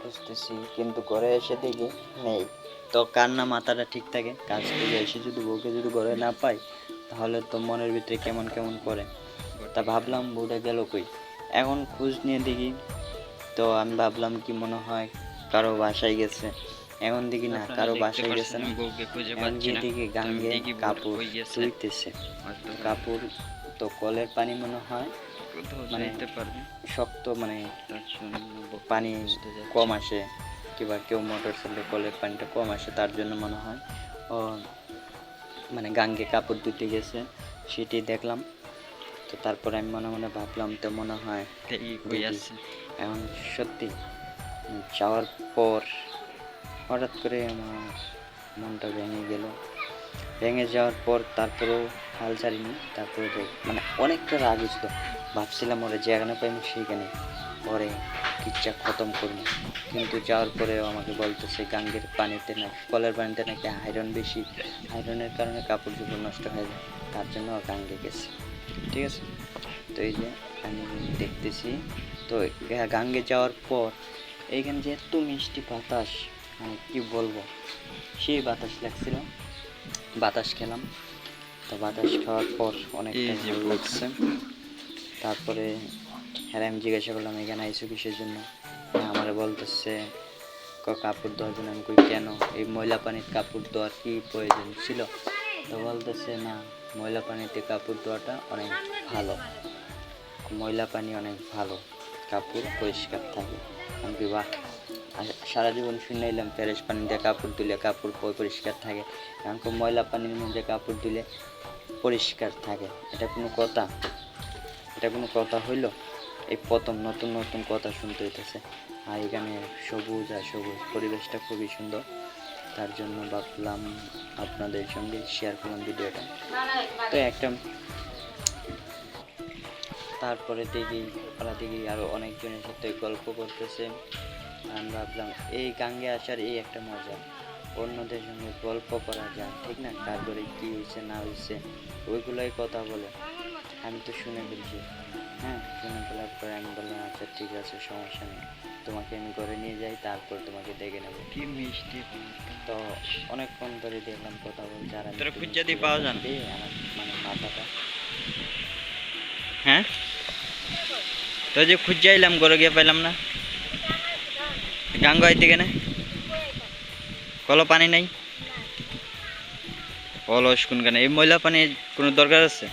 খুঁজতেছি কিন্তু ঘরে এসে দেখি নেই। তো কার না মাথাটা ঠিক থাকে কাজ থেকে এসে যদি বউকে যদি ঘরে না পাই তাহলে তো মনের ভিতরে কেমন কেমন করে? তা ভাবলাম বউটা গেল কই? এখন খোঁজ নিয়ে দেখি। তো আমি ভাবলাম কি মনে হয় কারও বাসায় গেছে। এখন দেখি না কারও বাসায় গেছে না। আমি যেদিকে তো আমি গাঙ্গে কাপড় কাপড় তো কলের পানি মনে হয়। মানে শক্ত মানে পানি কম আসে কিংবা কেউ মোটর চালালে কলের পানিটা কম আসে তার জন্য মনে হয়। ও মানে গাঙ্গে কাপড় ধুতে গেছে সেটি দেখলাম। তো তারপরে আমি মনে মনে ভাবলাম তো মনে হয় এখন সত্যি যাওয়ার পর হঠাৎ করে আমার মনটা ভেঙে গেল। ভেঙে যাওয়ার পর তারপরেও হাল ছাড়িনি, তারপরে দেখ- মানে অনেকটা রাগ ছিল। ভাবছিলাম ওরা যেখানে পাইনি সেইখানে। পরে কিচ্ছা খতম করব কিন্তু যাওয়ার পরেও আমাকে বলতেছে গাঙ্গের পানিতে না, কলের পানিতে নাকি আয়রন বেশি। আয়রনের কারণে কাপড় চোপড় নষ্ট হয়ে যায়। তার জন্য গাঙ্গে গেছে। ঠিক আছে? তো এই যে আমি দেখতেছি, তো গাঙ্গে যাওয়ার পর এইখানে যে এত মিষ্টি বাতাস মানে কি বলব? সেই বাতাস লাগছিল। বাতাস খেলাম। তো বাতাস খাওয়ার পর অনেকটা ভালো লাগছে তারপরে হ্যাঁ আমি জিজ্ঞাসা করলাম এখানে আইসো কিসের জন্য? হ্যাঁ আমার বলতেছে কাপড় ধোয়ার জন্য। আমি কই কেন? এই ময়লা পানির কাপড় ধোয়ার কি প্রয়োজন ছিল? তো বলতেছে না ময়লা পানিতে কাপড় ধোয়াটা অনেক ভালো। ময়লা পানি অনেক ভালো। কাপড় পরিষ্কার থাকে। আমি বাহ সারা জীবন শুনে এলাম পানি দিয়ে কাপড় ধুলে কাপড় পরিষ্কার থাকে। কি ময়লা পানির মধ্যে কাপড় ধুলে পরিষ্কার থাকে। এটা কোনো কথা? এটা কোনো কথা হইল? এই প্রথম নতুন নতুন কথা শুনতে হইতেছে। আর এখানে সবুজ আর সবুজ পরিবেশটা খুবই সুন্দর। তার জন্য ভাবলাম আপনাদের সঙ্গে শেয়ার করলাম ভিডিওটা। তো একটা তারপরে দেখি ওরা দেখি আরও অনেকজনের সাথে গল্প করতেছে। আমি ভাবলাম এই গাঙ্গে আসার এই একটা মজা। অন্যদের সঙ্গে গল্প করা যায় ঠিক না? কার ঘরে কী হয়েছে না হয়েছে ওইগুলোই কথা বলে। আমি তো শুনে ফেলছি। হ্যাঁ শুনে ফেলার পরে আমি বললাম আচ্ছা ঠিক আছে সমস্যা নেই। তোমাকে আমি ঘরে নিয়ে যাই তারপর তোমাকে দেখে নেব। কি মিষ্টি তো অনেকক্ষণ ধরে দেখলাম কথা বলছে আর তোরা খুঁজা দিয়ে পাওয়া যান? আমার মানে মাথাটা হ্যাঁ? তো যে খুঁজে আইলাম ঘরে গিয়ে পাইলাম না। গাঙ্গ আইতে কেনে? কল পানি নাই? অলস কোন কেন। এই ময়লা পানির কোনো দরকার আছে?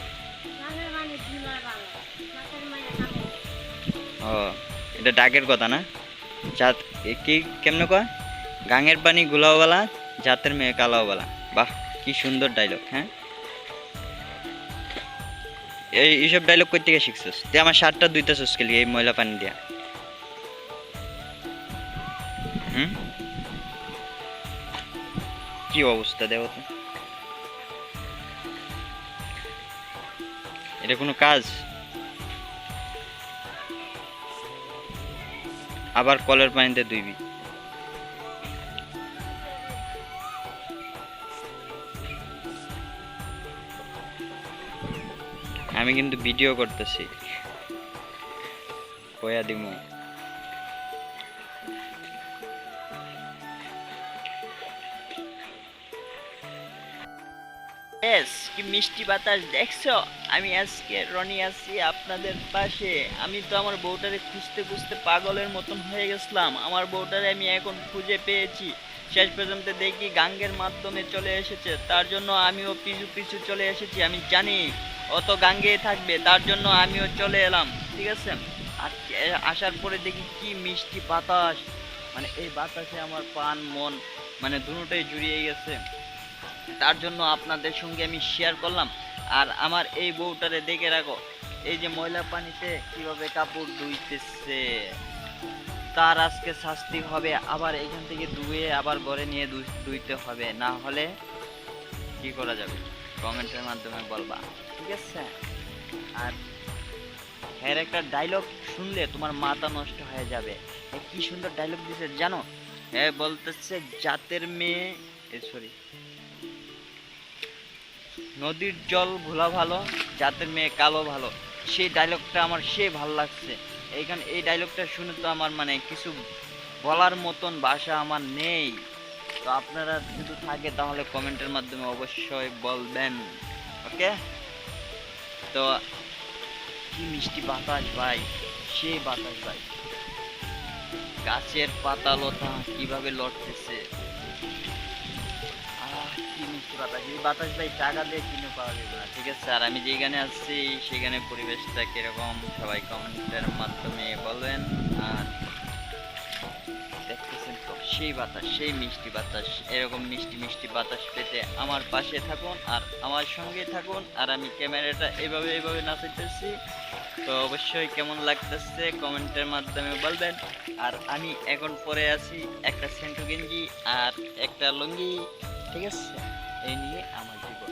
ও, এটা ডাকের কথা না? জাত কি কেমনে কয়? গাঙের পানি গুলাওবালা জাতের মেয়ে কালাওবালা বাহ, কি সুন্দর ডায়লগ হ্যাঁ? এই এইসব ডায়লগ কই থেকে শিখছিস। তুই আমার শার্টটা ধুইতেছিস কে লিগে এই ময়লা পানি দিয়া। হুম। কি অবস্থা দেখো তো এটা কোনো কাজ? আবার কলের পানিতে ধুইবি। আমি কিন্তু ভিডিও করতেছি। কয়া দিমু? এস কি মিষ্টি বাতাস দেখছ? আমি আজকে রনি আছি আপনাদের পাশে। আমি তো আমার বউটারে খুঁজতে খুঁজতে পাগলের মতন হয়ে গেছিলাম। আমার বউটারে আমি এখন খুঁজে পেয়েছি। শেষ পর্যন্ত দেখি গাঙ্গের মাধ্যমে চলে এসেছে। তার জন্য আমিও পিছু পিছু চলে এসেছি, আমি জানি। অত গাঙ্গে থাকবে, তার জন্য আমিও চলে এলাম, ঠিক আছে? আর আসার পরে দেখি কি মিষ্টি বাতাস। মানে এই বাতাসে আমার প্রাণ মন মানে দুটোটাই জুড়িয়ে গেছে। তার জন্য আপনাদের সঙ্গে আমি শেয়ার করলাম। আর আমার এই বউটারে দেখে রাখো, এই যে ময়লা পানিতে কীভাবে কাপড় ধুইতেছে। তার আজকে শাস্তি হবে, আবার এখান থেকে ধুয়ে আবার ঘরে নিয়ে ধুই- ধুইতে হবে। না হলে কি করা যাবে? কমেন্টের মাধ্যমে বলবা। ঠিক আছে? আর এর একটা ডায়লগ শুনলে তোমার মাথা নষ্ট হয়ে যাবে। কি সুন্দর ডায়লগ দিছে জানো? হ্যাঁ বলতেছে, জাতের মেয়ে সরি নদীর জল ভোলা ভালো, জাতের মেয়ে কালো ভালো। সেই ডায়লগটা আমার সে ভালো লাগছে। এইখানে এই ডায়লগটা শুনে তো আমার মানে কিছু বলার মতন ভাষা আমার নেই। তো আপনারা যদি থাকে তাহলে কমেন্টের মাধ্যমে অবশ্যই বলবেন। ওকে? তো কি মিষ্টি বাতাস ভাই, সেই বাতাস ভাই। গাছের পাতা লতা কীভাবে লড়তেছে আমি যেখানে সেখানে পরিবেশটা কীরকম, সবাই কমেন্টের মাধ্যমে বলবেন আর দেখতেছেন সেই বাতাস, সেই মিষ্টি বাতাস, এরকম মিষ্টি মিষ্টি বাতাস পেতে আমার পাশে থাকুন, আর আমার সঙ্গে থাকুন, আর আমি ক্যামেরাটা এভাবে এভাবে নাচাইতেছি। তো অবশ্যই কেমন লাগতেছে, কমেন্টের মাধ্যমে বলবেন। আর আমি এখন পরে আছি একটা সেন্টু গেঞ্জি আর একটা লুঙ্গি, ঠিক আছে? এই নিয়ে আমার জীবন।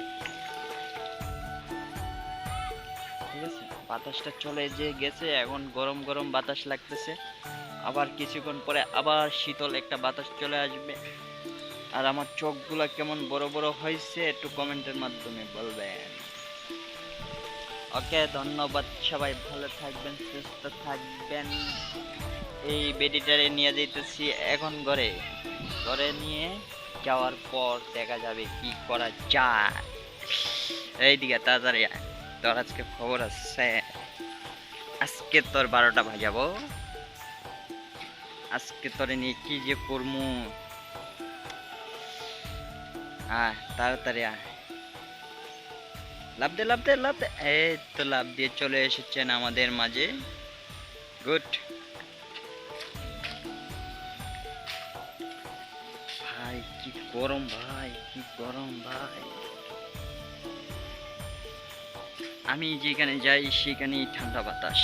ঠিক আছে? বাতাসটা চলে যে গেছে, এখন গরম গরম বাতাস লাগতেছে। আবার কিছুক্ষণ পরে আবার শীতল একটা বাতাস চলে আসবে। আর আমার চোখগুলা কেমন বড় বড় হয়েছে, একটু কমেন্টের মাধ্যমে বলবেন। ওকে, ধন্যবাদ সবাই, ভালো থাকবেন, সুস্থ থাকবেন। এই বেডিটারে নিয়ে যেতেছি এখন ঘরে। ঘরে নিয়ে যাওয়ার পর দেখা যাবে কি করা যায়। এইদিকে তাড়াতাড়ি তোর আজকে খবর আছে। আজকে তোর বারোটা বাজাবো। আজকে তোরে নিয়ে কি যে করমু। আয়, তাড়াতাড়ি লাভ দে লাভ দে লাভ দে। এই তো লাভ দিয়ে চলে এসেছেন আমাদের মাঝে। গুড। ভাই কি গরম ভাই কি গরম ভাই। আমি যেখানে যাই সেখানেই ঠান্ডা বাতাস।